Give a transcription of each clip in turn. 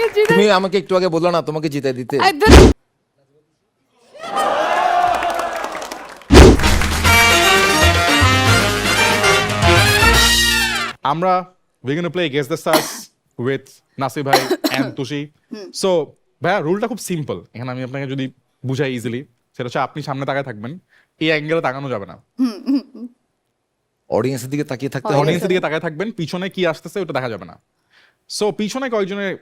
আমাকে জিতে তুমি আমাকে একটু আগে বলল না তোমাকে জিতে দিতে। আমরা we gonna play guess the stars with Nasir ভাই এন্ড তুষি সো ভাইয়া রুলটা খুব সিম্পল এখানে আমি আপনাকে যদি বুঝাই ইজিলি সেটা হচ্ছে আপনি সামনে তাকায় থাকবেন এই অ্যাঙ্গেলে তাকানো যাবে না। অডিয়েন্সের দিকে তাকিয়ে থাকতে হবে। অডিয়েন্সের দিকে তাকায় থাকবেন পিছনে কি আসতেছে ওটা দেখা যাবে না। সো পিছনে কয়েকজনের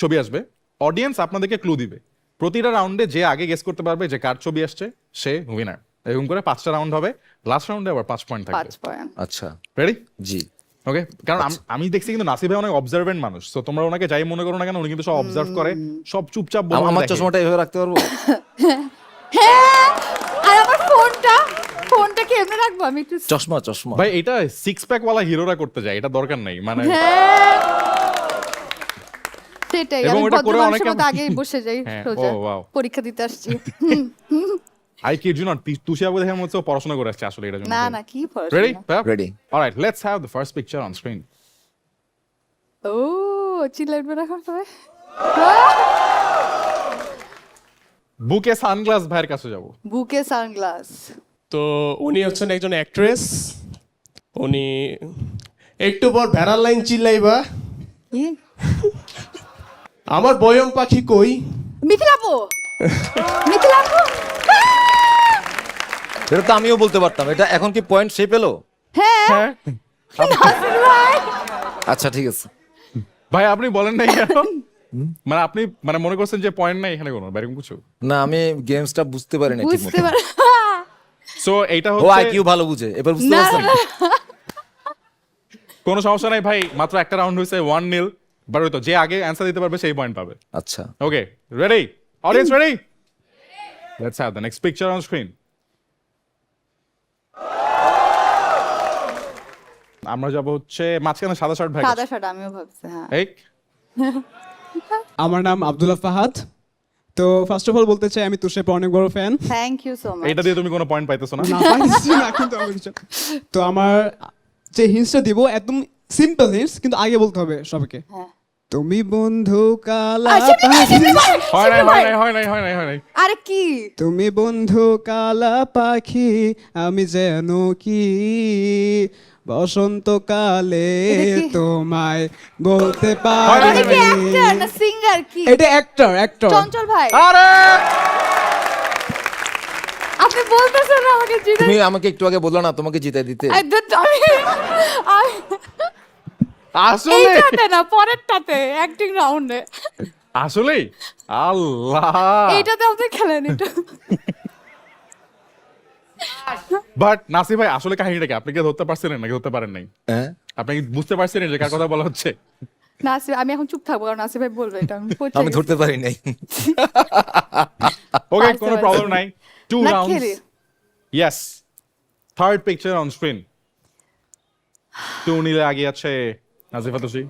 ছবি আসবে। অডিয়েন্স আপনাদেরকে ক্লু দিবে। প্রতিটা রাউন্ডে যে আগে গেস করতে পারবে যে কার ছবি আসছে সে উইনার এরকম করে পাঁচটা রাউন্ড হবে। লাস্ট রাউন্ডে আবার পাঁচ পয়েন্ট থাকবে। পাঁচ পয়েন্ট আচ্ছা। রেডি জি। ওকে কারণ আমি দেখছি কিন্তু নাসির ভাই অনেক অবজারভেন্ট মানুষ। তো তোমরা ওনাকে যাই মনে করো না কেন উনি কিন্তু সব অবজার্ভ করে সব চুপচাপ বলে আমার। চশমাটা এভাবে রাখতে পারব? হ্যাঁ! আর আমার ফোনটা ফোনটা কি এমনি রাখব? আমি একটু চশমা চশমা। ভাই এটা সিক্স প্যাক ওয়ালা হিরোরা করতে যায় এটা দরকার নেই। মানে হ্যাঁ! সেটাই এবং আমি ওটা ভদ্র করে মানুষের অনেকে- মতো আগেই বসে যাই হ্যাঁ, সোজা। পরীক্ষা দিতে আসছি। আই কিড ইউ নট তুষি আবু দেখে হচ্ছে ও পড়াশোনা করে আসছে আসলে এটার জন্য। না না কি রেডি পড়াশোনা? Ready. Alright let's have the first picture on screen ও না এখন সবাই বুকে সানগ্লাস ভাইয়ের কাছে যাব। বুকে সানগ্লাস। তো উনি হচ্ছেন একজন অ্যাক্ট্রেস উনি একটু পর ভেড়ার লাইন চিল্লাইবা। আমার বয়ং পাখি কই? মিথিলাপু মিথিলাপু এটা তো আমিও বলতে পারতাম। এটা এখন কি পয়েন্ট সে পেল হ্যাঁ। হ্যাঁ। আচ্ছা ঠিক আছে। ভাই আপনি বলেন নাই কেন? মানে আপনি মানে মনে করছেন যে পয়েন্ট নাই এখানে কোনো? এরকম কিছু? না আমি গেমসটা বুঝতে পারি না ঠিক বুঝতে পার সো এইটা ও হচ্ছে আইকিউ ভালো বুঝে। এবার বুঝতে পারছেন? কোনো সমস্যা নাই ভাই। মাত্র একটা রাউন্ড হয়েছে ওয়ান নীল বাট ওই তো যে আগে অ্যান্সার দিতে পারবে সেই পয়েন্ট পাবে। আচ্ছা। Okay ready audience ready let's have the next picture on screen আমরা যাব হচ্ছে মাঝখানে সাদা শার্ট ভাই সাদা সাদা আমিও ভাবছি হ্যাঁ। এই। আমার নাম আব্দুল্লাহ ফাহাদ। তো ফার্স্ট অফ অল বলতে চাই আমি তুষের অনেক বড় fan thank you so much এটা দিয়ে তুমি কোনো পয়েন্ট পাইতেছো না? না পাইছি না কিন্তু আমি কিছু- তো আমার যে হিন্সটা দিব একদম সিম্পল হিন্স কিন্তু আগে বলতে হবে সবাইকে। হ্যাঁ। তুমি বন্ধু কালা হয় নাই হয় নাই হয় নাই হয় নাই হয় নাই। আরে কি? তুমি বন্ধু কালা পাখি আমি যেন কি? বসন্তকালে? তোমায় বলতে পারি কি অ্যাক্টর না সিঙ্গার কি? এটা অ্যাক্টর অ্যাক্টর চঞ্চল ভাই। আরে! আপনি বলতেছেন আমাকে জিতে তুমি আমাকে একটু আগে বলল না তোমাকে জিতে দিতে আই ডোন্ট আমি আমি- আসলে এইটাতে না পরেরটাতে অ্যাক্টিং রাউন্ডে আসলে? আল্লাহ! এইটাতে আপনি খেলেন এটা বাট নাসি ভাই আসলে কাহিনীটা কি? আপনি কি ধরতে পারছিলেন নাকি ধরতে পারেন নাই? হ্যাঁ। আপনি কি বুঝতে পারছিলেন যে কার কথা বলা হচ্ছে? নাসির আমি এখন চুপ থাকব কারণ নাসির ভাই বলবে এটা আমি আমি ধরতে পারি নাই। ওকে কোনো প্রবলেম নাই। Two rounds yes third picture on screen two নিলে আগে আছে নাজিফা তুষি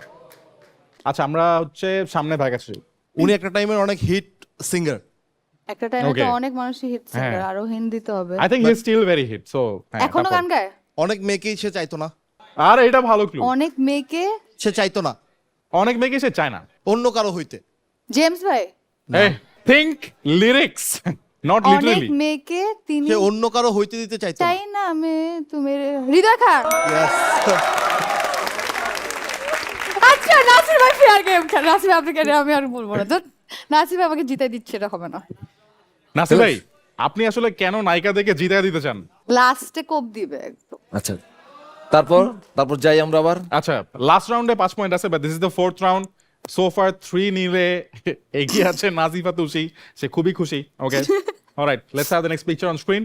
আচ্ছা আমরা হচ্ছে সামনে ভাগ আছি। উনি একটা টাইমের অনেক হিট সিঙ্গার একটা টাইমে তো অনেক মানুষই হিট সিঙ্গার হ্যাঁ। আরও হিন্দিতে হবে। I think he still very hit so এখনও গান গায়? অনেক মেয়েকেই সে চাইতো না। আর এটা ভালো ক্লু অনেক মেয়েকে? সে চাইতো না। অনেক মেয়েকে সে চায় না। অন্য কারও হইতে। জেমস ভাই? থিংক লিরিক্স নট অনেক লিটারালি মেয়েকে তিনি সে অন্য কারও হইতে দিতে চাইতো না। চাই না আমি তুমি হৃদয় খান নাসির ভাই ফেয়ার গেম খেলে। নাসির ভাই আপনাকে আমি আর বলব না। ধুর, নাসির ভাই আমাকে জিতে দিচ্ছে এটা হবে না। নাসি ভাই আপনি আসলে কেন নায়িকা দেখে জিতে দিতে চান? লাস্টে কোপ দিবে একদম। আচ্ছা তারপর তারপর যাই আমরা আবার। আচ্ছা লাস্ট রাউন্ডে পাঁচ পয়েন্ট আছে but this is the fourth round so far three নিলে এগিয়ে আছে নাজিফা তুষি সে খুবই খুশি okay alright let's have the next picture on screen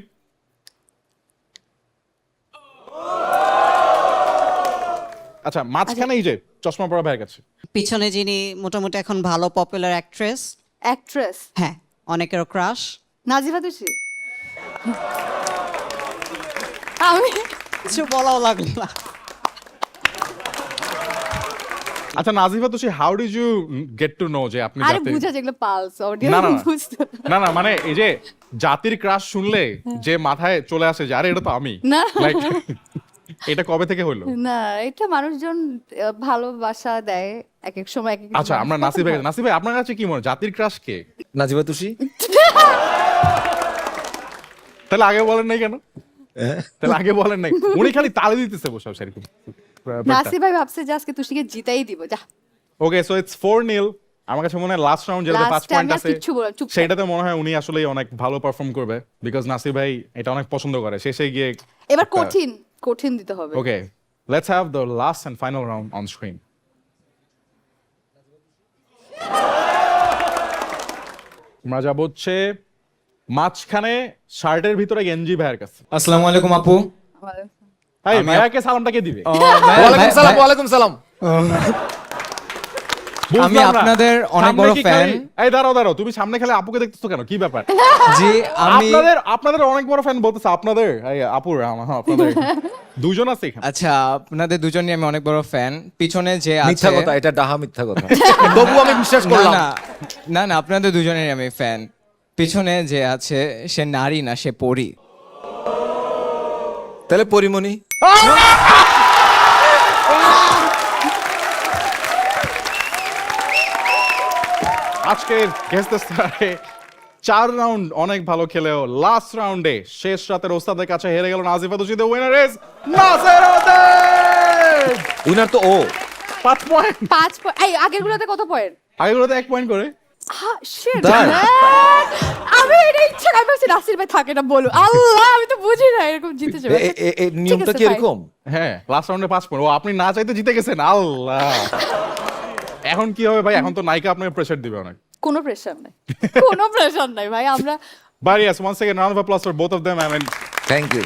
আচ্ছা। মাঝখানে এই যে চশমা পরা ভাইয়ের কাছে। পিছনে যিনি মোটামুটি এখন ভালো পপুলার অ্যাক্ট্রেস অ্যাক্ট্রেস হ্যাঁ অনেকেরও ক্রাশ নাজিফা তুষি আমি কিছু বলাও লাগল না। আচ্ছা Nazifa Tushi how did you get to know যে আপনি আরে বুঝা যেগুলো পালস না, অডিও না, না। বুঝতে না না মানে এই যে জাতির ক্রাশ শুনলে যে মাথায় চলে আসে যে আরে এটা তো আমি। না। লাইক এটা কবে থেকে হলো না এটা মানুষজন ভালোবাসা দেয় এক এক সময় এক এক আচ্ছা আমরা নাসির ভাই নাসির ভাই আপনার কাছে কি মনে জাতির ক্রাশ কে? নাজিবা তুষি তাহলে আগে বলেন নাই কেন? তাহলে আগে বলেন নাই। উনি খালি তালে দিতেছে বসে এরকম। নাসির ভাই ভাবছে যে আজকে তুষিকে জিতাই দিব যা। Okay so it's four nil আমার কাছে মনে হয় লাস্ট রাউন্ড যেটাতে Last পাঁচ পয়েন্ট আছে সেটাতে মনে হয় উনি আসলে অনেক ভালো পারফর্ম করবে বিকজ নাসির ভাই এটা অনেক পছন্দ করে। শেষে গিয়ে এবার কঠিন। কঠিন দিতে হবে। Okay let's have the last and final round on screen আমরা যাব হচ্ছে মাঝখানে শার্টের ভিতরে গেঞ্জি ভাইয়ের কাছে। আসসালামু আলাইকুম আপু। এই ভাইয়াকে সালামটা কে দিবে? ওয়ালাইকুম সালাম ওয়ালাইকুম সালাম। আমি আপনাদের অনেক বড় ফ্যান এই দাঁড়াও দাঁড়াও তুমি সামনে খেলে আপুকে দেখতেছো কেন? কি ব্যাপার? জি আমি আপনাদের আপনাদের অনেক বড় ফ্যান বলতেছে আপনাদের এই আপুর আমার হ্যাঁ, আপনাদের দুজন আছে এখানে। আচ্ছা আপনাদের দুজনই আমি অনেক বড় ফ্যান পিছনে যে মিথ্যা আছে কথা এটা ডাহা মিথ্যা কথা। তবু আমি বিশ্বাস করলাম। না না না আপনাদের দুজনের আমি ফ্যান পিছনে যে আছে সে নারী না সে পরী। তাহলে পরিমণি। আজকের গেস্ট স্টারে চার রাউন্ড অনেক ভালো খেলেও লাস্ট রাউন্ডে শেষ রাতের ওস্তাদের কাছে হেরে গেল Nazifa Tushi the winner is Nasir winner তো ও। পাঁচ পয়েন্ট পাঁচ এই আগের গুলোতে কত পয়েন্ট আগেগুলোতে এক পয়েন্ট করে। হ্যাঁ! আমি এটা ইচ্ছা করে ভাবছি নাসির ভাই থাকে না বলো আল্লাহ আমি তো বুঝি না এরকম জিতে যাবে নিয়মটা কি এরকম? হ্যাঁ লাস্ট রাউন্ডে পাঁচ পয়েন্ট ও আপনি না চাইতে জিতে গেছেন। আল্লাহ। এখন কি হবে ভাই? এখন তো নায়িকা আপনাকে প্রেসার দিবে অনেক। কোনো প্রেসার নাই। কোনো প্রেশার নাই ভাই আমরা but yes one second round of applause for both of them I mean thank you